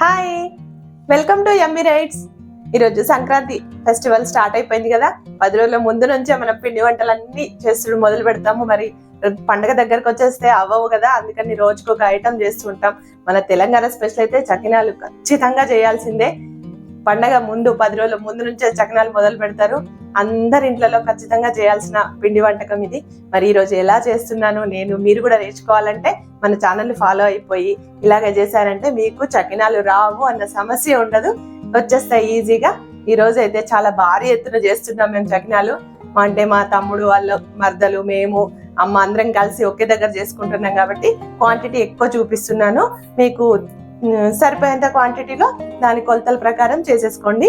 Hi welcome to MB rights ఈరోజు Sankranti festival start అయిపోయింది కదా. పది రోజుల ముందు నుంచే మనం పిండి వంటలన్నీ చేస్తుడు మొదలు పెడతాము. మరి పండగ దగ్గరకు వచ్చేస్తే అవ్వవు కదా. అందుకని రోజుకు ఒక ఐటమ్ చేస్తూ ఉంటాం. మన తెలంగాణ స్పెషల్ అయితే చకినాలు ఖచ్చితంగా చేయాల్సిందే. పండగ ముందు పది రోజుల ముందు నుంచే చకినాలు మొదలు పెడతారు. అందరి ఇంట్లలో ఖచ్చితంగా చేయాల్సిన పిండి వంటకం ఇది. మరి ఈరోజు ఎలా చేస్తున్నాను నేను మీరు కూడా నేర్చుకోవాలంటే మన ఛానల్ ఫాలో అయిపోయి ఇలాగే చేశారంటే మీకు చకినాలు రావు అన్న సమస్య ఉండదు. వచ్చేస్తాయి ఈజీగా. ఈ రోజు అయితే చాలా భారీ ఎత్తున చేస్తున్నాం మేము చకినాలు. మా అంటే మా తమ్ముడు వాళ్ళ మర్దలు మేము అమ్మ అందరం కలిసి ఒకే దగ్గర చేసుకుంటున్నాం కాబట్టి క్వాంటిటీ ఎక్కువ చూపిస్తున్నాను. మీకు సరిపోయేంత క్వాంటిటీలో దాని కొలతల ప్రకారం చేసేసుకోండి.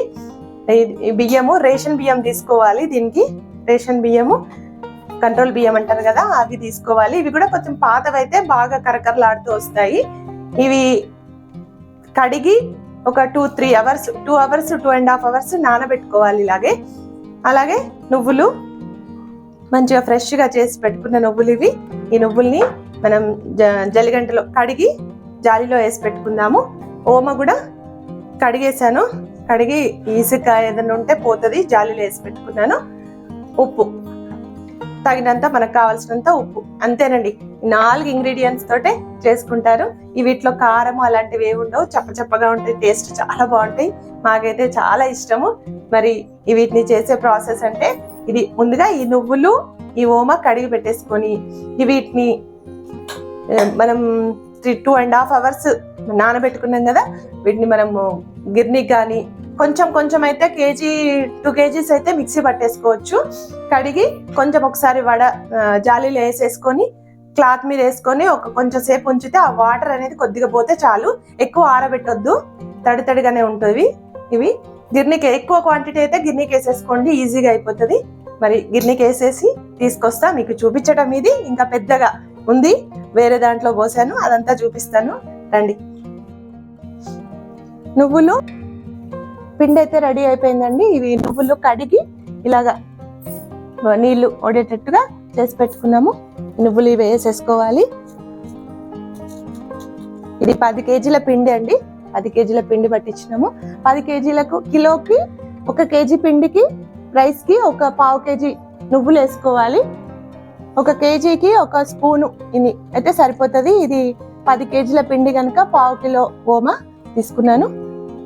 బియ్యము రేషన్ బియ్యం తీసుకోవాలి దీనికి. రేషన్ బియ్యము కంట్రోల్ బియ్యం అంటారు కదా అవి తీసుకోవాలి. ఇవి కూడా కొంచెం పాతవైతే బాగా కరకరలాడుతూ వస్తాయి. ఇవి కడిగి ఒక two three hours two hours two and half hours నానబెట్టుకోవాలి ఇలాగే. అలాగే నువ్వులు మంచిగా ఫ్రెష్గా చేసి పెట్టుకున్న నువ్వులు ఇవి. ఈ నువ్వుల్ని మనం జ- జలిగంటలో కడిగి జాలిలో వేసి పెట్టుకుందాము. ఓమ కూడా కడిగేసాను కడిగి ఇసుక ఏదైనా ఉంటే పోతుంది జాలిలో వేసి పెట్టుకున్నాను. ఉప్పు. తగినంత మనకు కావాల్సినంత ఉప్పు. అంతేనండి. నాలుగు ఇంగ్రీడియంట్స్ తోటే చేసుకుంటారు. ఈ వీటిలో కారం అలాంటివి ఏమి ఉండవు. చప్ప చప్పగా ఉంటాయి. టేస్ట్ చాలా బాగుంటాయి. మాకైతే చాలా ఇష్టము. మరి ఈ వీటిని చేసే ప్రాసెస్ అంటే ఇది ముందుగా ఈ నువ్వులు ఈ ఓమ కడిగి పెట్టేసుకొని ఈ వీటిని మనం three two and half hours నానబెట్టుకున్నాం కదా వీటిని మనము గిర్నీ కానీ కొంచెం కొంచెం అయితే కేజీ టూ కేజీస్ అయితే మిక్సీ పట్టేసుకోవచ్చు. కడిగి కొంచెం ఒకసారి వడ ఆ, జాలీలో వేసేసుకొని క్లాత్ మీద వేసుకొని ఒక కొంచెం సేపు ఉంచితే ఆ వాటర్ అనేది కొద్దిగా పోతే చాలు. ఎక్కువ ఆరబెట్టొద్దు. తడి తడిగానే ఉంటుంది. ఇవి గిర్నీకి ఎక్కువ క్వాంటిటీ అయితే గిర్నీకి వేసేసుకోండి. ఈజీగా అయిపోతుంది. మరి గిర్నీకి వేసేసి తీసుకొస్తా. మీకు చూపించడం ఇది. ఇంకా పెద్దగా ఉంది. వేరే దాంట్లో పోసాను. అదంతా చూపిస్తాను. రండి. నువ్వులు పిండి అయితే రెడీ అయిపోయిందండి. ఇవి నువ్వులు కడిగి ఇలాగా నీళ్ళు ఒడేటట్టుగా చేసి పెట్టుకున్నాము. నువ్వులు ఇవి వేసేసుకోవాలి. ఇది పది కేజీల పిండి అండి. పది కేజీల పిండి పట్టించినాము. పది కేజీలకు కిలోకి ఒక కేజీ పిండికి రైస్కి ఒక పావు కేజీ నువ్వులు వేసుకోవాలి. ఒక కేజీకి ఒక స్పూను ఇది అయితే సరిపోతుంది. ఇది పది కేజీల పిండి కనుక పావు కిలో గోమ తీసుకున్నాను.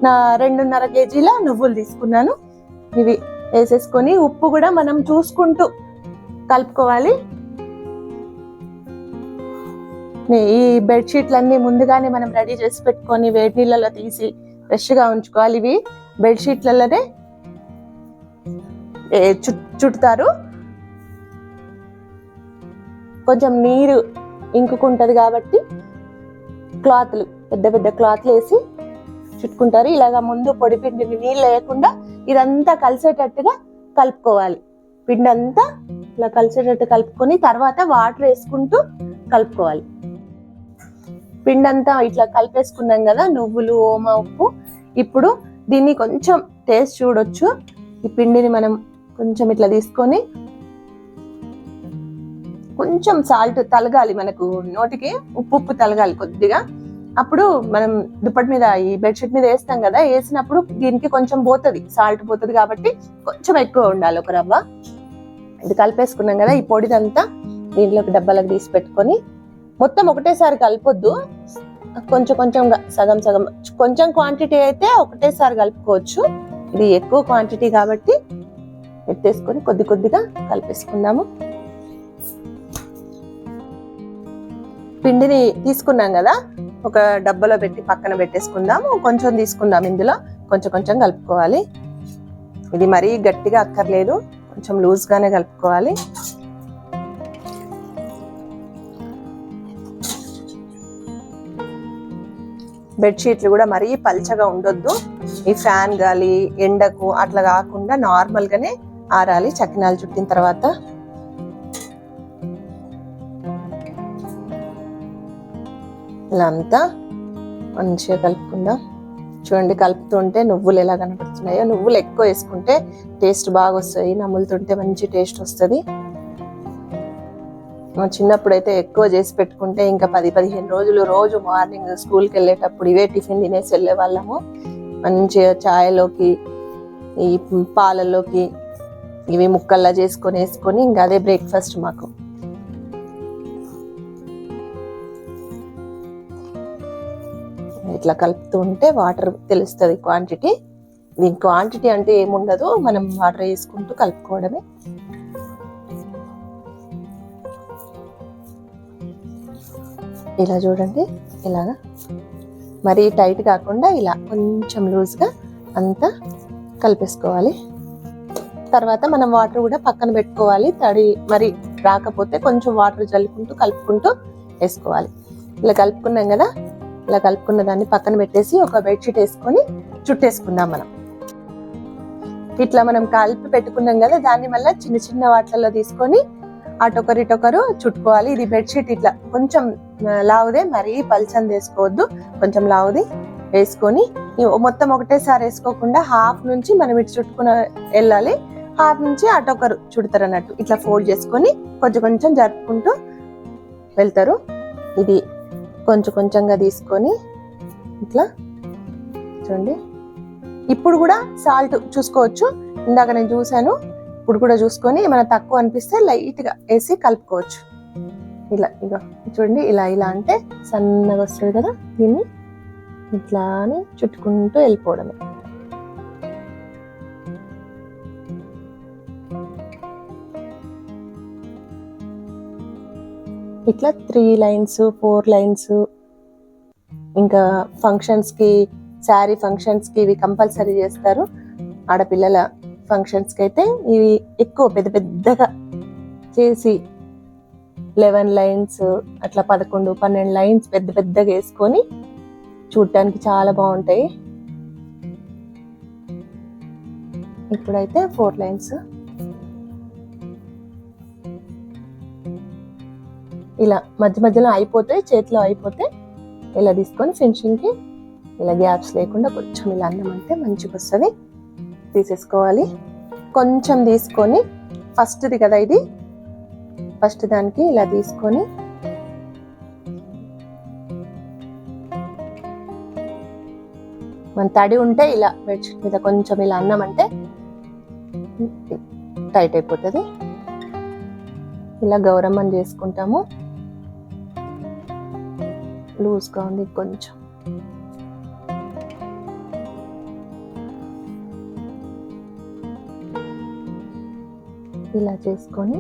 నా రెండున్నర కేజీల నువ్వులు తీసుకున్నాను. ఇవి వేసేసుకొని ఉప్పు కూడా మనం చూసుకుంటూ కలుపుకోవాలి. ఈ బెడ్షీట్లన్నీ ముందుగానే మనం రెడీ చేసి పెట్టుకొని వేడి నీళ్ళలో తీసి ఫ్రెష్గా ఉంచుకోవాలి. ఇవి బెడ్షీట్లలోనే చు చుడతారు. కొంచెం నీరు ఇంకుకుంటుంది కాబట్టి క్లాత్లు పెద్ద పెద్ద క్లాత్లు వేసి చుట్టుకుంటారు. ఇలాగా ముందు పొడి పిండిని నీళ్ళు లేకుండా ఇదంతా కలిసేటట్టుగా కలుపుకోవాలి. పిండి అంతా ఇలా కలిసేటట్టు కలుపుకొని తర్వాత వాటర్ వేసుకుంటూ కలుపుకోవాలి. పిండి అంతా ఇట్లా కలిపేసుకున్నాం కదా నువ్వులు ఓమ ఉప్పు. ఇప్పుడు దీన్ని కొంచెం టేస్ట్ చూడొచ్చు. ఈ పిండిని మనం కొంచెం ఇట్లా తీసుకొని కొంచెం సాల్ట్ తలగాలి మనకు నోటికి. ఉప్పు ఉప్పు తలగాలి కొద్దిగా. అప్పుడు మనం దుప్పటి మీద ఈ బెడ్షీట్ మీద వేస్తాం కదా వేసినప్పుడు దీనికి కొంచెం పోతుంది సాల్ట్ పోతుంది కాబట్టి కొంచెం ఎక్కువ ఉండాలి ఒక రవ్వ. ఇది కలిపేసుకున్నాం కదా ఈ పొడిదంతా దీంట్లోకి డబ్బాలకు తీసి పెట్టుకొని మొత్తం ఒకటేసారి కలపొద్దు. కొంచెం కొంచెం సగం సగం కొంచెం క్వాంటిటీ అయితే ఒకటేసారి కలుపుకోవచ్చు. ఇది ఎక్కువ క్వాంటిటీ కాబట్టి ఎత్తేసుకొని కొద్ది కొద్దిగా కలిపేసుకుందాము. పిండిని తీసుకున్నాం కదా ఒక డబ్బాలో పెట్టి పక్కన పెట్టేసుకుందాము. కొంచెం తీసుకుందాం ఇందులో. కొంచెం కొంచెం కలుపుకోవాలి. ఇది మరీ గట్టిగా అక్కర్లేదు. కొంచెం లూజ్ గానే కలుపుకోవాలి. బెడ్షీట్లు కూడా మరీ పల్చగా ఉండొద్దు. ఈ ఫ్యాన్ గాలి ఎండకు అట్లా కాకుండా నార్మల్గానే ఆరాలి చకినాలు చుట్టిన తర్వాత. ఇలా అంతా మంచిగా కలుపుకుందాం. చూడండి కలుపుతుంటే నువ్వులు ఎలా కనపడుతున్నాయో. నువ్వులు ఎక్కువ వేసుకుంటే టేస్ట్ బాగా వస్తాయి నములుతుంటే మంచి టేస్ట్ వస్తుంది. మా చిన్నప్పుడు అయితే ఎక్కువ చేసి పెట్టుకుంటే ఇంకా పది పదిహేను రోజులు రోజు మార్నింగ్ స్కూల్కి వెళ్ళేటప్పుడు ఇవే టిఫిన్ తినేసి వెళ్ళే వాళ్ళము. మంచిగా ఛాయలోకి ఈ పాలల్లోకి ఇవి ముక్కల్లా చేసుకొని వేసుకొని ఇంకా అదే బ్రేక్ఫాస్ట్ మాకు. ఇట్లా కలుపుతూ ఉంటే వాటర్ తెలుస్తుంది క్వాంటిటీ దీని క్వాంటిటీ అంటే ఏముండదు మనం వాటర్ వేసుకుంటూ కలుపుకోవడమే. ఇలా చూడండి ఇలాగా. మరీ టైట్ కాకుండా ఇలా కొంచెం లూజ్గా అంతా కలిపేసుకోవాలి. తర్వాత మనం వాటర్ కూడా పక్కన పెట్టుకోవాలి తడి మరి రాకపోతే కొంచెం వాటర్ చల్లుకుంటూ కలుపుకుంటూ వేసుకోవాలి. ఇలా కలుపుకున్నాం కదా ఇలా కలుపుకున్న దాన్ని పక్కన పెట్టేసి ఒక బెడ్షీట్ వేసుకొని చుట్టేసుకుందాం మనం. ఇట్లా మనం కలిపి పెట్టుకున్నాం కదా దాన్ని మళ్ళీ చిన్న చిన్న వాటిలలో తీసుకొని అటొకరు ఇటొకరు చుట్టుకోవాలి. ఇది బెడ్షీట్ ఇట్లా కొంచెం లావుదే మరీ పల్చని వేసుకోవద్దు. కొంచెం లావుది వేసుకొని మొత్తం ఒకటేసారి వేసుకోకుండా హాఫ్ నుంచి మనం ఇటు చుట్టుకుని వెళ్ళాలి. హాఫ్ నుంచి అటొకరు చుడతారు అన్నట్టు ఇట్లా ఫోల్డ్ చేసుకొని కొంచెం కొంచెం జరుపుకుంటూ వెళ్తారు. ఇది కొంచెం కొంచెంగా తీసుకొని ఇట్లా చూడండి. ఇప్పుడు కూడా సాల్ట్ చూసుకోవచ్చు. ఇందాక నేను చూసాను ఇప్పుడు కూడా చూసుకొని ఏమైనా తక్కువ అనిపిస్తే లైట్గా వేసి కలుపుకోవచ్చు. ఇలా ఇక చూడండి ఇలా ఇలా అంటే సన్నగా వస్తుంది కదా? దీన్ని ఇట్లా అని చుట్టుకుంటూ వెళ్ళిపోవడమే. ఇట్లా త్రీ లైన్స్ ఫోర్ లైన్స్ ఇంకా ఫంక్షన్స్కి శారీ ఫంక్షన్స్కి ఇవి కంపల్సరీ చేస్తారు. ఆడపిల్లల ఫంక్షన్స్కి అయితే ఇవి ఎక్కువ పెద్ద పెద్దగా చేసి లెవెన్ లైన్స్ అట్లా పదకొండు పన్నెండు లైన్స్ పెద్ద పెద్దగా వేసుకొని చూడటానికి చాలా బాగుంటాయి. ఇప్పుడైతే ఫోర్ లైన్స్ ఇలా మధ్య మధ్యలో అయిపోతే చేతిలో అయిపోతే ఇలా తీసుకొని ఫినిషింగ్కి ఇలా గ్యాప్స్ లేకుండా కొంచెం ఇలా అన్నం అంటే మంచిగా వస్తుంది. తీసేసుకోవాలి. కొంచెం తీసుకొని ఫస్ట్ది కదా ఇది. ఫస్ట్ దానికి ఇలా తీసుకొని మన తడి ఉంటే ఇలా బెడ్షీట్ మీద కొంచెం ఇలా అన్నం అంటే టైట్ అయిపోతుంది. ఇలా గౌరమ్మని చేసుకుంటాము. లూజ్గా ఉంది కొంచెం. ఇలా చేసుకొని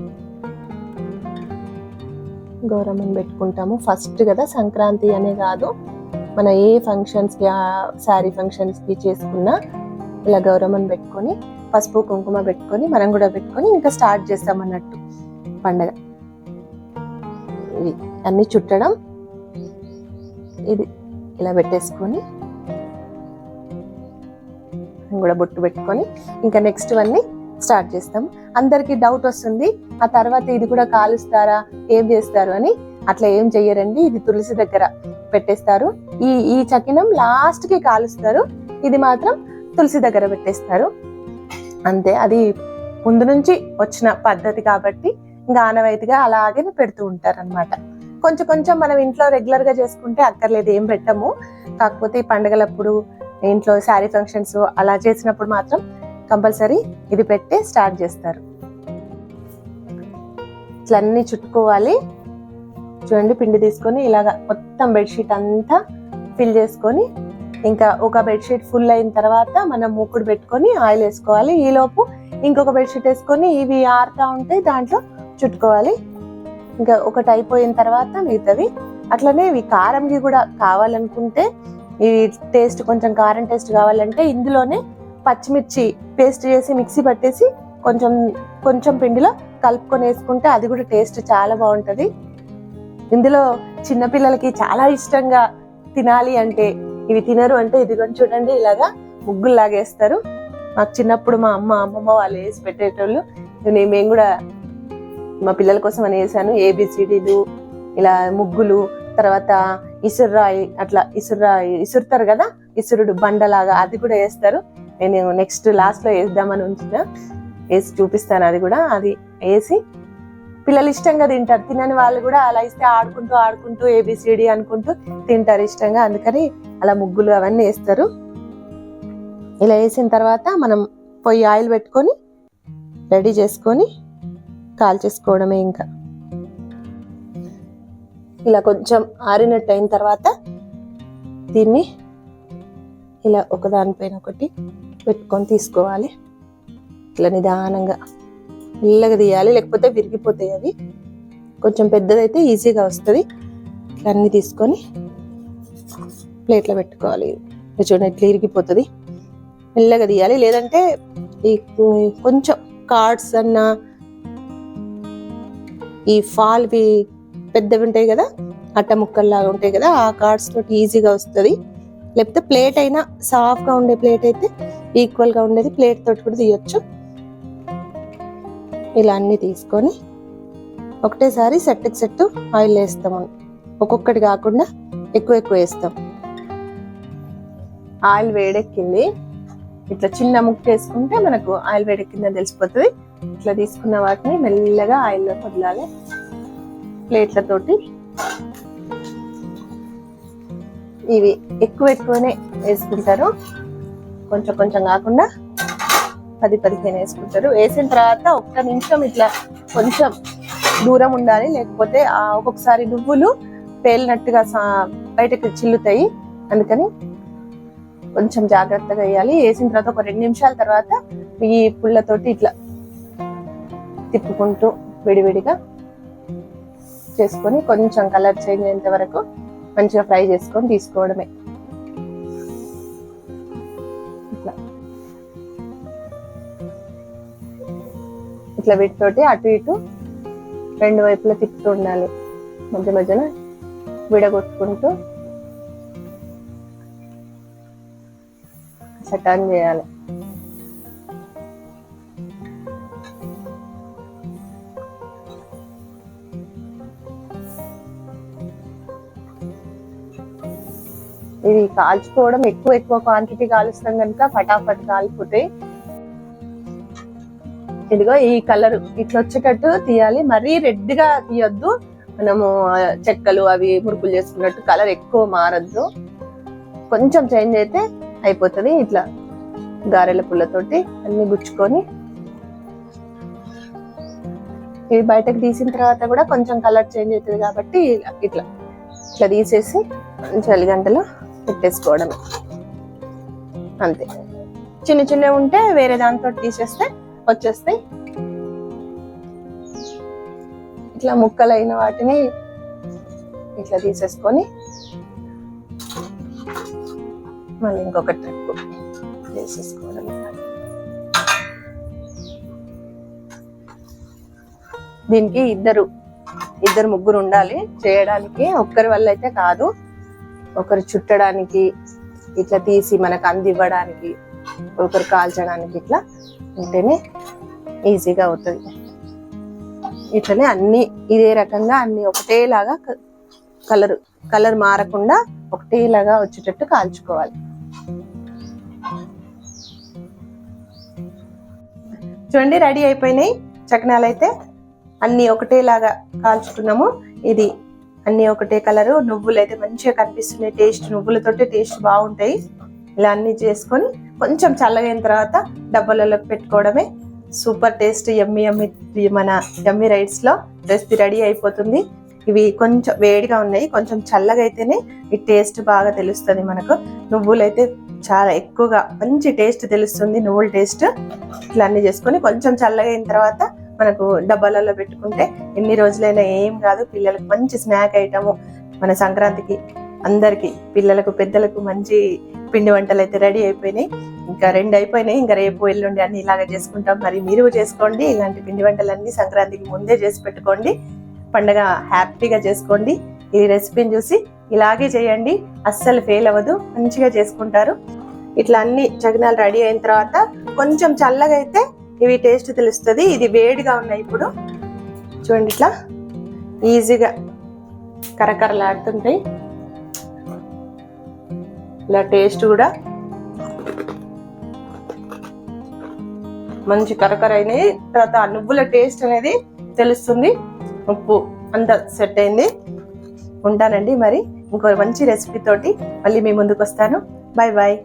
గౌరమ్మని పెట్టుకుంటాము. ఫస్ట్ కదా సంక్రాంతి అనే కాదు మన ఏ ఫంక్షన్స్కి శారీ ఫంక్షన్స్కి చేసుకున్నా ఇలా గౌరమ్మని పెట్టుకొని పసుపు కుంకుమ పెట్టుకొని మనం కూడా పెట్టుకొని ఇంకా స్టార్ట్ చేస్తాం అన్నట్టు పండగ. ఇవి అన్ని చుట్టడం ఇది ఇలా పెట్టేసుకొని కూడా బొట్టు పెట్టుకొని ఇంకా నెక్స్ట్ అన్నీ స్టార్ట్ చేస్తాం. అందరికి డౌట్ వస్తుంది ఆ తర్వాత ఇది కూడా కాలుస్తారా ఏం చేస్తారు అని అట్లా ఏం చెయ్యరండి. ఇది తులసి దగ్గర పెట్టేస్తారు. ఈ ఈ చకినం లాస్ట్కి కాలుస్తారు. ఇది మాత్రం తులసి దగ్గర పెట్టేస్తారు. అంతే అది ముందు నుంచి వచ్చిన పద్ధతి కాబట్టి ఇంకా ఆనవాయితీగా అలాగే పెడుతూ ఉంటారు అనమాట కొంచెం కొంచెం మనం ఇంట్లో రెగ్యులర్గా చేసుకుంటే అక్కర్లేదు ఏం పెట్టము. కాకపోతే ఈ పండగలప్పుడు ఇంట్లో శారీ ఫంక్షన్స్ అలా చేసినప్పుడు మాత్రం కంపల్సరీ ఇది పెట్టి స్టార్ట్ చేస్తారు. ఇట్లా అన్ని చుట్టుకోవాలి. చూడండి పిండి తీసుకొని ఇలాగ మొత్తం బెడ్షీట్ అంతా ఫిల్ చేసుకొని ఇంకా ఒక బెడ్షీట్ ఫుల్ అయిన తర్వాత మనం మూకుడు పెట్టుకొని ఆయిల్ వేసుకోవాలి. ఈలోపు ఇంకొక బెడ్షీట్ వేసుకొని ఇవి ఆరుతా ఉంటే దాంట్లో చుట్టుకోవాలి. ఇంకా ఒకటి అయిపోయిన తర్వాత మిగతావి. అట్లనే ఇవి కారంకి కూడా కావాలనుకుంటే ఈ టేస్ట్ కొంచెం కారం టేస్ట్ కావాలంటే ఇందులోనే పచ్చిమిర్చి పేస్ట్ చేసి మిక్సీ పట్టేసి కొంచెం కొంచెం పిండిలో కలుపుకొని వేసుకుంటే అది కూడా టేస్ట్ చాలా బాగుంటుంది. ఇందులో చిన్నపిల్లలకి చాలా ఇష్టంగా తినాలి అంటే ఇవి తినరు అంటే ఇదిగో చూడండి ఇలాగా ముగ్గులు లాగేస్తారు మాకు చిన్నప్పుడు మా అమ్మ అమ్మమ్మ వాళ్ళు వేసి పెట్టేటోళ్ళు. నేను మేము కూడా మా పిల్లల కోసం అని వేసాను ఏబిసిడీలు ఇలా ముగ్గులు తర్వాత ఇసుర్రాయి అట్లా ఇసుర్రాయి ఇసురుతారు కదా ఇసురుడు బండలాగా అది కూడా వేస్తారు. నేను నెక్స్ట్ లాస్ట్లో వేద్దామని ఉంచిన వేసి చూపిస్తాను అది కూడా. అది వేసి పిల్లలు ఇష్టంగా తింటారు. తినని వాళ్ళు కూడా అలా ఇస్తే ఆడుకుంటూ ఆడుకుంటూ ఏబిసిడి అనుకుంటూ తింటారు ఇష్టంగా. అందుకని అలా ముగ్గులు అవన్నీ వేస్తారు. ఇలా వేసిన తర్వాత మనం పొయ్యి ఆయిల్ పెట్టుకొని రెడీ చేసుకొని కాల్చేసుకోవడమే ఇంకా. ఇలా కొంచెం ఆరినట్టు అయిన తర్వాత దీన్ని ఇలా ఒకదానిపైన ఒకటి పెట్టుకొని తీసుకోవాలి. ఇట్లా నిదానంగా మెల్లగా తీయాలి. లేకపోతే విరిగిపోతాయి అవి. కొంచెం పెద్దదైతే ఈజీగా వస్తుంది. ఇట్లా అన్ని తీసుకొని ప్లేట్లో పెట్టుకోవాలి. చూడండి ఇట్లా ఇరిగిపోతుంది. మెల్లగా తీయాలి. లేదంటే ఈ కొంచెం కార్డ్స్ అన్న ఈ ఫాల్వి పెద్దవి ఉంటాయి కదా అట్ట ముక్కల్లాగా ఉంటాయి కదా ఆ కార్డ్స్ తోటి ఈజీగా వస్తుంది. లేకపోతే ప్లేట్ అయినా సాఫ్ట్గా ఉండే ప్లేట్ అయితే ఈక్వల్గా ఉండేది. ప్లేట్ తోటి కూడా తీయొచ్చు. ఇలా అన్ని తీసుకొని ఒకటేసారి సెట్కి సెట్ ఆయిల్ వేస్తాము ఒక్కొక్కటి కాకుండా ఎక్కువ ఎక్కువ వేస్తాం. ఆయిల్ వేడెక్కింది. ఇట్లా చిన్న ముక్క వేసుకుంటే మనకు ఆయిల్ వేడెక్కిందని తెలిసిపోతుంది. ఇట్లా తీసుకున్న వాటిని మెల్లగా ఆయిల్లో వదలాలి. ప్లేట్లతోటి. ఇవి ఎక్కువ ఎక్కువనే వేసుకుంటారు. కొంచెం కొంచెం కాకుండా పది పదిహేను వేసుకుంటారు. వేసిన తర్వాత ఒక్క నిమిషం ఇట్లా కొంచెం దూరం ఉండాలి. లేకపోతే ఆ ఒక్కొక్కసారి నువ్వులు పేలినట్టుగా బయటకు చిల్లుతాయి. అందుకని కొంచెం జాగ్రత్తగా వేయాలి. వేసిన తర్వాత ఒక రెండు నిమిషాల తర్వాత ఈ పుల్లతోటి ఇట్లా తిప్పుకుంటూ విడివిడిగా చేసుకొని కొంచెం కలర్ చేంజ్ అయ్యేంత వరకు మంచిగా ఫ్రై చేసుకొని తీసుకోవడమే. ఇట్లా. ఇట్లా వీటితోటి అటు ఇటు రెండు వైపులా తిప్పుతూ ఉండాలి. మధ్య మధ్యన విడగొట్టుకుంటూ టర్న్ చేయాలి. కాల్చుకోవడం ఎక్కువ ఎక్కువ క్వాంటిటీ కాలుస్తాం కనుక ఫటాఫట్ కాలిపోతాయి ఇదిగో ఈ కలర్ ఇట్లా వచ్చేటట్టు తీయాలి. మరీ రెడ్గా తీయొద్దు. మనము చెక్కలు అవి మురుకులు చేసుకున్నట్టు కలర్ ఎక్కువ మారద్దు. కొంచెం చేంజ్ అయితే అయిపోతుంది ఇట్లా గారెల పుల్లతోటి అన్ని గుచ్చుకొని. ఇవి బయటకు తీసిన తర్వాత కూడా కొంచెం కలర్ చేంజ్ అవుతుంది కాబట్టి ఇట్లా ఇట్లా తీసేసి చలిగంటలో పెట్టేసుకోవడమే. అంతే. చిన్న చిన్నవి ఉంటే వేరే దాంతో తీసేస్తే వచ్చేస్తాయి ఇట్లా ముక్కలైన వాటిని ఇట్లా తీసేసుకొని మళ్ళీ ఇంకొక ట్రిప్ వేసేసుకోవడం దీనికి ఇద్దరు ఇద్దరు ముగ్గురు ఉండాలి. చేయడానికి ఒక్కరి వల్ల అయితే కాదు. ఒకరు చుట్టడానికి ఇట్లా తీసి మనకు అందివ్వడానికి ఒకరు కాల్చడానికి ఇట్లా ఉంటేనే ఈజీగా అవుతుంది. ఇట్లనే అన్ని ఇదే రకంగా అన్ని ఒకటేలాగా కలర్ కలర్ మారకుండా ఒకటేలాగా వచ్చేటట్టు కాల్చుకోవాలి. చూడండి రెడీ అయిపోయినాయి చక్నాలు అయితే అన్ని ఒకటేలాగా కాల్చుకున్నాము. ఇది అన్ని ఒకటే కలరు నువ్వులు అయితే మంచిగా కనిపిస్తున్నాయి. టేస్ట్ నువ్వులతోటి టేస్ట్ బాగుంటాయి. ఇలా అన్ని చేసుకొని కొంచెం చల్లగైన తర్వాత డబ్బాలలో పెట్టుకోవడమే. సూపర్ టేస్ట్ ఎమ్మి ఎమ్మి మన ఎమ్మి రైడ్స్లో రెసిపీ రెడీ అయిపోతుంది. ఇవి కొంచెం వేడిగా ఉన్నాయి కొంచెం చల్లగా అయితేనే ఈ టేస్ట్ బాగా తెలుస్తుంది మనకు. నువ్వులు అయితే చాలా ఎక్కువగా మంచి టేస్ట్ తెలుస్తుంది నువ్వుల టేస్ట్. ఇట్లా అన్ని చేసుకొని కొంచెం చల్లగా అయిన తర్వాత మనకు డబ్బాలలో పెట్టుకుంటే ఎన్ని రోజులైనా ఏం కాదు. పిల్లలకు మంచి స్నాక్ ఐటము మన సంక్రాంతికి అందరికి పిల్లలకు పెద్దలకు మంచి పిండి వంటలు అయితే రెడీ అయిపోయినాయి. ఇంకా రెండు అయిపోయినాయి. ఇంకా రేపు ఎల్లుండి అన్ని ఇలాగే చేసుకుంటాం. మరి మీరు చేసుకోండి. ఇలాంటి పిండి వంటలన్నీ సంక్రాంతికి ముందే చేసి పెట్టుకోండి. పండగ హ్యాపీగా చేసుకోండి. ఈ రెసిపీని చూసి ఇలాగే చేయండి. అస్సలు ఫెయిల్ అవ్వదు. మంచిగా చేసుకుంటారు. ఇట్లా అన్ని జగనాలు రెడీ అయిన తర్వాత కొంచెం చల్లగా అయితే ఇవి టేస్ట్ తెలుస్తుంది. ఇది వేడిగా ఉన్నాయి ఇప్పుడు. చూడండి ఇట్లా. ఈజీగా కరకరలాడుతుంటాయి. ఇలా టేస్ట్ కూడా మంచి కరకర అయినాయి తర్వాత ఆ నువ్వుల టేస్ట్ అనేది తెలుస్తుంది. ఉప్పు అంతా సెట్ అయింది. ఉంటానండి మరి. ఇంకో మంచి రెసిపీ తోటి మళ్ళీ మీ ముందుకు వస్తాను. Bye bye